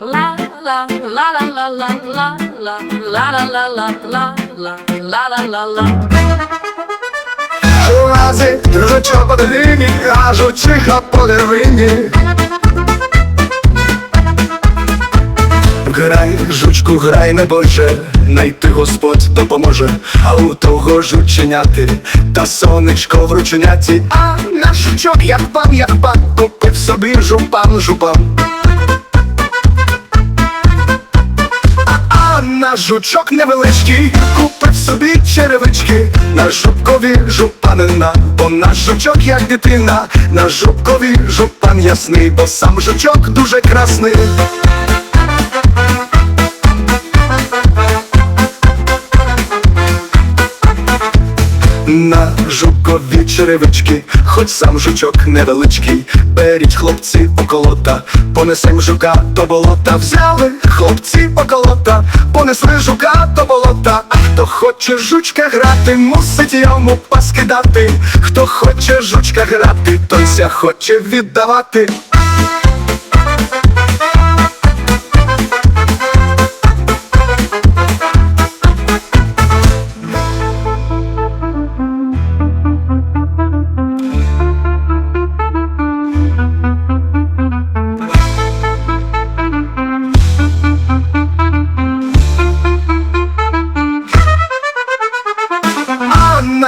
La la la la la la la по долині, кажуть, чиха по деревині. Грай, жучку, грай не боже, найти Господь допоможе, а у того жученяти, та сонечко в рученяті, а наш жучок, як пан, як пан, купив собі жупан, жупан. Жучок невеличкий, купив собі черевички, на жукові жупанина, бо наш жучок як дитина, на жукові жупан ясний, бо сам жучок дуже красний. На жукові черевички, хоч сам жучок невеличкий, беріть хлопці околота, понесем жука до болота. Взяли хлопці околота, понесли жука до болота. Хто хоче жучка грати, мусить йому паски дати. Хто хоче жучка грати, той ся хоче віддавати.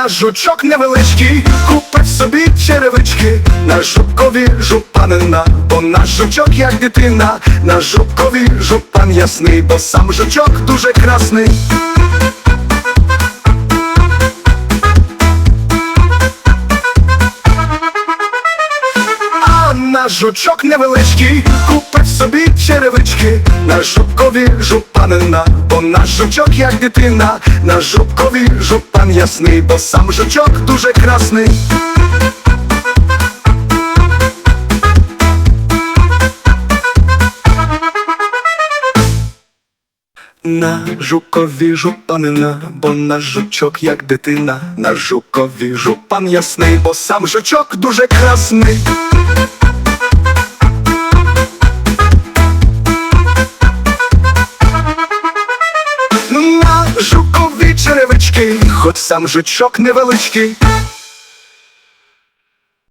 Наш жучок невеличкий, купив собі черевички, на жупкові жупанина, бо наш жучок як дитина, на жукові жупан ясний, бо сам жучок дуже красний. Жучок невеличкий, купив собі черевички, на жукові жупанина, бо наш жучок як дитина, на жукові жупан ясний, бо сам жучок дуже красний. На жукові жупанина, бо наш жучок як дитина, на жукові жупан ясний, бо сам жучок дуже красний. Хоч сам жучок невеличкий,